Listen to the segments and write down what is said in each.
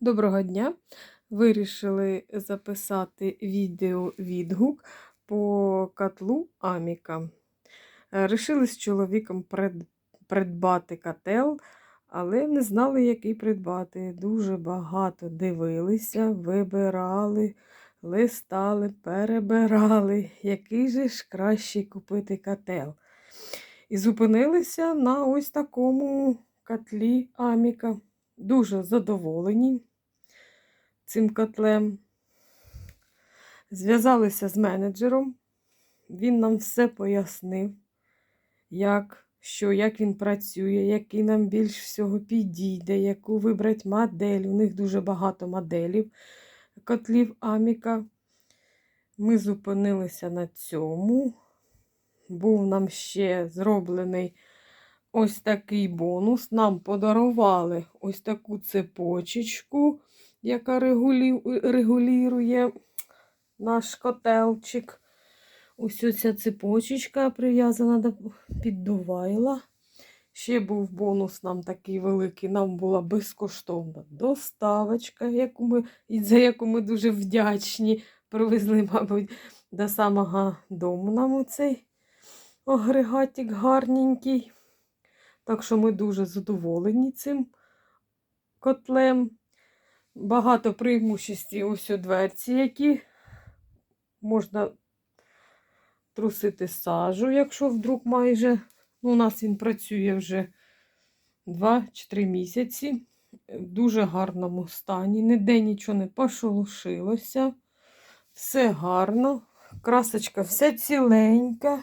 Доброго дня! Вирішили записати відео відгук по котлу Аміка. Е, Рішили з чоловіком придбати котел, але не знали, який придбати. Дуже багато дивилися, вибирали, листали, перебирали, який же ж кращий купити котел. І зупинилися на ось такому котлі Аміка. Дуже задоволені цим котлем. Зв'язалися з менеджером. Він нам все пояснив, як, що, як він працює, який нам більш всього підійде, яку вибрати модель. У них дуже багато моделів котлів Аміка. Ми зупинилися на цьому. Був нам ще зроблений ось такий бонус. Нам подарували ось таку цепочечку, яка регулі... регулює наш котелчик. Ось ця цепочечка прив'язана до піддувайла. Ще був бонус нам такий великий. Нам була безкоштовна доставочка, яку ми, за яку ми дуже вдячні. Привезли, мабуть, до самого дому нам оцей агрегатик гарненький. Так що ми дуже задоволені цим котлем. Багато преимуществ ось у дверці, які можна трусити сажу, якщо вдруг майже. Ну, у нас він працює вже 2 чи 3 місяці. В дуже гарному стані. Ніде нічого не пошелушилося. Все гарно. Красочка вся ціленька.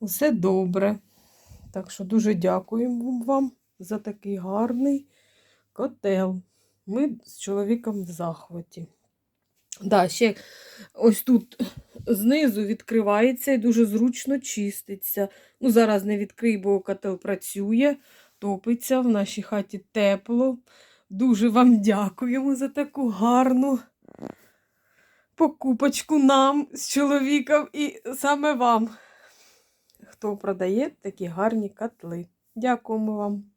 Все добре. Так що дуже дякуємо вам за такий гарний котел. Ми з чоловіком в захваті. Да, ще ось тут знизу відкривається і дуже зручно чиститься. Ну, зараз не відкрий, бо котел працює, топиться в нашій хаті тепло. Дуже вам дякуємо за таку гарну покупочку нам з чоловіком і саме вам, хто продає такі гарні котли. Дякуємо вам.